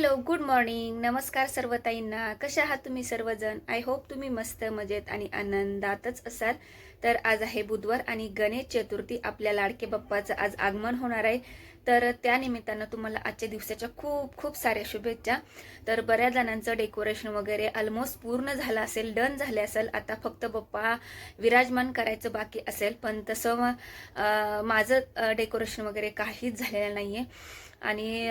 Hello good morning नमस्कार सर्व ताईंना कशा आहात तुम्ही सर्वजण? आय होप तुम्ही मस्त मजेत आणि आनंदातच असाल. तर आज आहे बुधवार आणि गणेश चतुर्थी. आपल्या लाडके बाप्पाचं आज आगमन होणार आहे. तर त्या निमित्तानं तुम्हाला आजच्या दिवसाच्या खूप खूप साऱ्या शुभेच्छा. तर बऱ्याच जणांचं डेकोरेशन वगैरे ऑलमोस्ट पूर्ण झालं असेल डन झाले असेल. आता फक्त बप्पा विराजमान करायचं बाकी असेल. पण तसं माझं डेकोरेशन वगैरे काहीच झालेलं नाही आहे आणि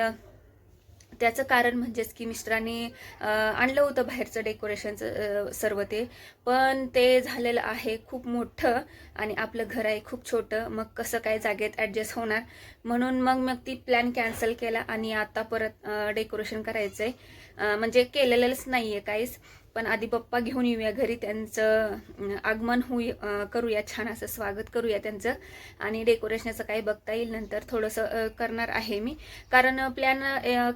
त्याचं कारण म्हणजेच की मिस्टरांनी आणलं होतं बाहेरचं डेकोरेशनचं सर्व ते. पण ते झालेलं आहे खूप मोठं आणि आपलं घर आहे खूप छोटं. मग कसं काय जागेत ॲडजस्ट होणार? म्हणून मग मग ती प्लॅन कॅन्सल केला आणि आता परत डेकोरेशन करायचं आहे म्हणजे केलेलंच नाही आहे काहीच. पण आधी पप्पा घेऊन येऊया घरी त्यांचं आगमन होऊ करूया छान असं स्वागत करूया त्यांचं. आणि डेकोरेशनचं काही बघता येईल नंतर थोडंसं करणार आहे मी. कारण प्लॅन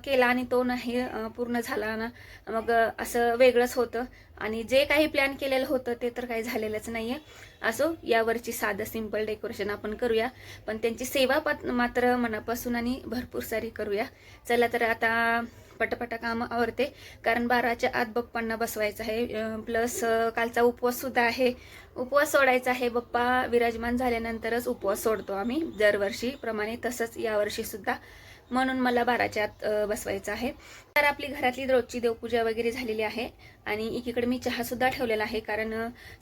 केला आणि तो नाही पूर्ण झाला ना. मग असं वेगळंच होतं. आणि जे काही प्लॅन केलेलं होतं ते तर काही झालेलंच नाही आहे असो यावरची साधं सिंपल डेकोरेशन आपण करूया. पण त्यांची सेवा मात्र मनापासून आणि भरपूर सारी करूया. चला तर आता पटपट कामं आवरते. कारण बाराच्या आत बप्पांना बसवायचं आहे. प्लस कालचा उपवास सुद्धा आहे. उपवास सोडायचा आहे. बप्पा विराजमान झाल्यानंतरच उपवास सोडतो आम्ही दरवर्षी प्रमाणे तसंच यावर्षी सुद्धा. म्हणून मला बाराच्या आत बसवायचं आहे. तर आपली घरातली रोजची देवपूजा वगैरे झालेली आहे आणि एकीकडे मी चहा सुद्धा ठेवलेला आहे कारण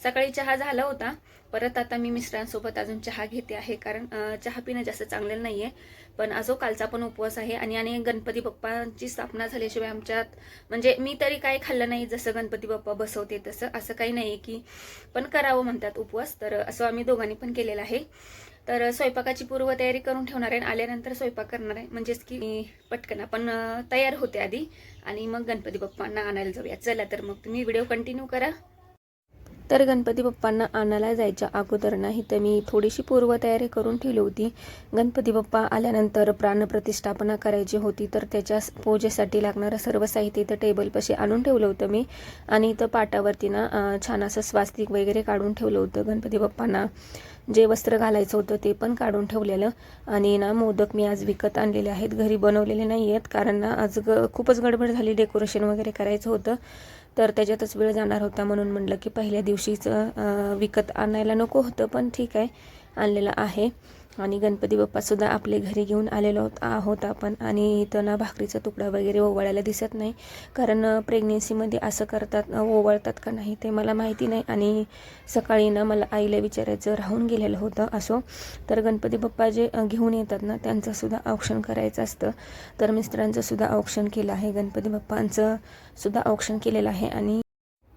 सकाळी चहा झाला होता. परत आता मी मिस्टरांसोबत अजून चहा घेते आहे कारण चहा पिणं जास्त चांगलेलं नाही आहे पण अजो हो कालचा पण उपवास आहे आणि आणि गणपती बाप्पांची स्थापना झाल्याशिवाय आमच्यात म्हणजे मी तरी काही खाल्लं नाही जसं गणपती बाप्पा बसवते तसं असं काही नाही की पण करावं म्हणतात उपवास. तर असं आम्ही दोघांनी पण केलेलं आहे. तर स्वयंपाकाची पूर्वतयारी करून ठेवणार आहे आणि आल्यानंतर स्वयंपाक करणार आहे. म्हणजेच की पटकन आपण तयार होते आधी आणि मग गणपती बाप्पांना आणायला जाऊया. चला तर मग तुम्ही व्हिडिओ कंटिन्यू करा. तर गणपती बाप्पांना आणायला जायच्या अगोदर नाही तर मी थोडीशी पूर्वतयारी करून ठेवली होती. गणपती बाप्पा आल्यानंतर प्राणप्रतिष्ठापना करायची होती तर त्याच्या पूजेसाठी लागणारं सर्व साहित्य इथं टेबलपाशी आणून ठेवलं होतं मी. आणि इथं पाटावरती ना छान असं स्वास्तिक वगैरे काढून ठेवलं होतं. गणपती बाप्पांना जे वस्त्र घालायचं होतं ते पण काढून ठेवलेलं. आणि ना मोदक मी आज विकत आणलेले आहेत. घरी बनवलेले नाही आहेत कारण ना आज ग खूपच गडबड झाली. डेकोरेशन वगैरे करायचं होतं. तर त्याच्यातच वेळ जाणार होता म्हणून म्हटलं की पहिल्या दिवशीच विकत आणायला नको होतं पण ठीक आहे आणलेलं आहे. आणि गणपती बाप्पासुद्धा आपले घरी घेऊन आलेलो आहोत आपण. आणि इथं ना भाकरीचा तुकडा वगैरे ओवाळायला दिसत नाही. कारण प्रेग्नेन्सीमध्ये असं करतात ओवाळतात का नाही ते मला माहिती नाही. आणि सकाळी ना मला आईला विचारायचं राहून गेलेलं होतं असो. तर गणपती बाप्पा जे घेऊन येतात ना त्यांचंसुद्धा औक्षण करायचं असतं. तर मिस्टरांचंसुद्धा औक्षण केलं आहे गणपती बाप्पांचं. सुद्धा औक्षण केलेलं आहे. आणि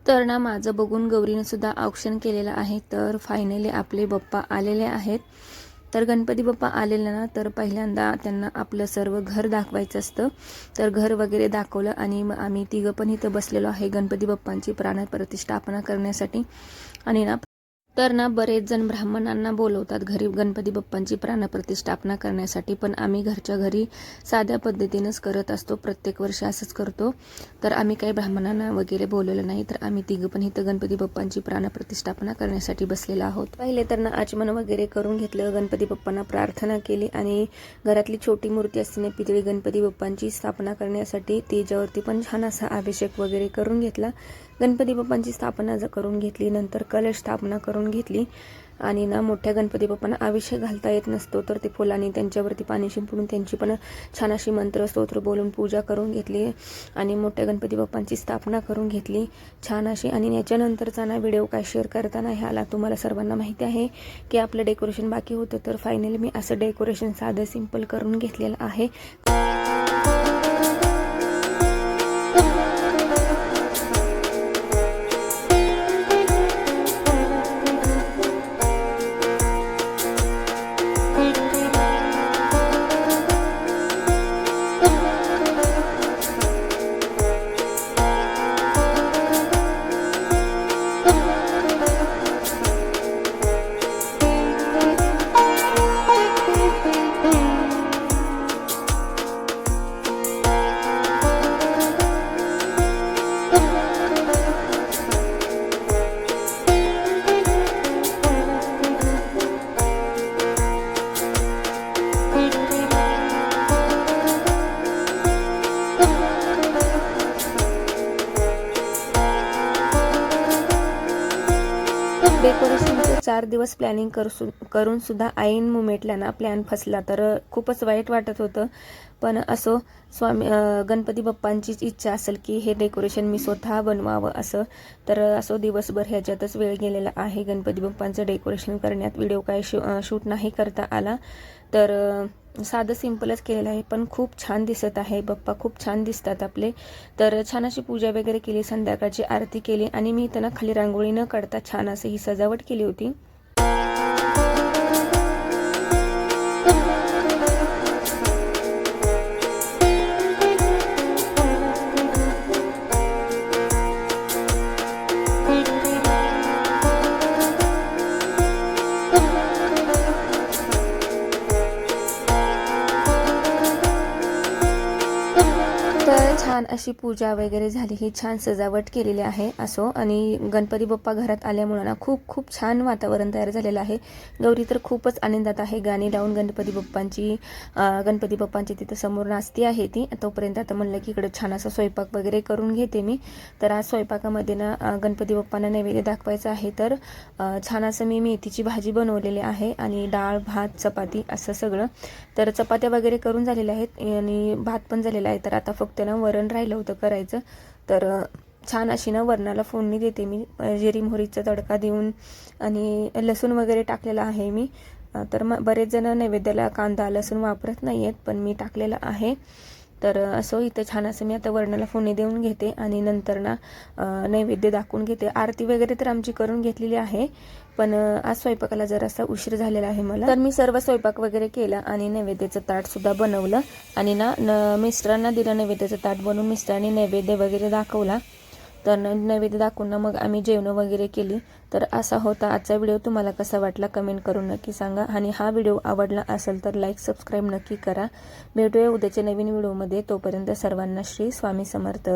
तर ना माझं बघून गौरीनं सुद्धा औक्षण केलेलं आहे. तर फायनली आपले बाप्पा आलेले आहेत. तर गणपती बाप्पा आलेले ना तर पहिल्यांदा त्यांना आपलं सर्व घर दाखवायचं असतं. तर घर वगैरे दाखवलं आणि मग आम्ही तिघं पण इथं बसलेलो आहे गणपती बाप्पांची प्राणप्रतिष्ठापना करण्यासाठी. आणि ना तर ना बरेच जण ब्राह्मणांना बोलवतात घरी गणपती बाप्पांची प्राणप्रतिष्ठापना करण्यासाठी. पण आम्ही घरच्या घरी साध्या पद्धतीनंच करत असतो प्रत्येक वर्षी असंच करतो. तर आम्ही काही ब्राह्मणांना वगैरे बोलवलं नाही तर आम्ही तिघं पण इथं गणपती बाप्पांची प्राणप्रतिष्ठापना करण्यासाठी बसलेलो आहोत. पहिले तर ना आचमन वगैरे करून घेतलं गणपती बाप्पांना प्रार्थना केली आणि घरातली छोटी मूर्ती असते पितळी गणपती बाप्पांची स्थापना करण्यासाठी तिच्यावरती पण छान असा अभिषेक वगैरे करून घेतला. गणपती बाप्पांची स्थापना करून घेतली नंतर कलश स्थापना करून घेतली आणि ना मोठ्या गणपती बाप्पांना अभिषेक घालता येत नसतो तर ते फुलांनी त्यांच्यावरती पाणी शिंपडून त्यांची पण छान अशी मंत्र स्तोत्र बोलून पूजा करून घेतली आणि मोठ्या गणपती बाप्पांची स्थापना करून घेतली छान अशी आणि याच्यानंतरचा ना व्हिडिओ काय शेअर करताना ह्याला तुम्हाला सर्वांना माहिती आहे की आपलं डेकोरेशन बाकी होतं तर फायनली मी असं डेकोरेशन साधं सिंपल करून घेतलेलं आहे. डेकोरेशनचे चार दिवस प्लॅनिंग करू करून सुद्धा ऐन मुमेंटला ना प्लॅन फसला. तर खूपच वाईट वाटत होतं. पण असो स्वामी गणपती बाप्पांचीच इच्छा असेल की हे डेकोरेशन मी स्वतः बनवावं असं. तर असो दिवसभर ह्याच्यातच वेळ गेलेला आहे गणपती बाप्पांचं डेकोरेशन करण्यात. व्हिडिओ काय शू शूट नाही करता आला. तर साधं सिम्पलच केलेलं आहे पण खूप छान दिसत आहे. बाप्पा खूप छान दिसतात आपले. तर छान अशी पूजा वगैरे केली संध्याकाळची आरती केली आणि मी त्यांना खाली रांगोळी न काढता छान असं ही सजावट केली होती. छान अशी पूजा वगैरे झाली ही छान सजावट केलेली आहे असो. आणि गणपती बाप्पा घरात आल्यामुळं ना खूप खूप छान वातावरण तयार झालेलं आहे. गौरी तर खूपच आनंदात आहे. गाणी लावून गणपती बाप्पांची गणपती बाप्पांची तिथं समोर नाचती आहे ती. तोपर्यंत आता म्हणलं की इकडं छान असा स्वयंपाक वगैरे करून घेते मी. तर आज स्वयंपाकामध्ये ना गणपती बाप्पांना नैवेद्य दाखवायचं आहे तर छान असं मी मेथीची भाजी बनवलेली आहे आणि डाळ भात चपाती असं सगळं. तर चपात्या वगैरे करून झालेल्या आहेत आणि भात पण झालेला आहे. तर आता फक्त ना वरण राहिलं होतं करायचं. तर छान अशी ना वरणाला फोडणी देते मी. जेरी जिरी मोहरीचा तडका देऊन आणि लसूण वगैरे टाकलेला आहे मी. तर मग बरेच जण नैवेद्याला कांदा लसूण वापरत नाही आहेत पण मी टाकलेला आहे. तर असं इथं छान असं मी आता वर्णाला फोडणी देऊन घेते आणि नंतर ना नैवेद्य दाखवून घेते. आरती वगैरे तर आमची करून घेतलेली आहे पण आज स्वयंपाकाला जरासा उशीर झालेला आहे मला. तर मी सर्व स्वयंपाक वगैरे केला आणि नैवेद्याचं ताटसुद्धा बनवलं. आणि ना न मिस्टरांना दिलं नैवेद्याचं ताट बनवून मिस्टरांनी नैवेद्य वगैरे दाखवला. तर नैवेद्य दाखवून ना मग आम्ही जेवणं वगैरे केली. तर असा होता आजचा व्हिडिओ. तुम्हाला कसा वाटला कमेंट करून नक्की सांगा. आणि हा व्हिडिओ आवडला असेल तर लाईक सबस्क्राईब नक्की करा. भेटूया उद्याच्या नवीन व्हिडिओमध्ये. तोपर्यंत सर्वांना श्री स्वामी समर्थ.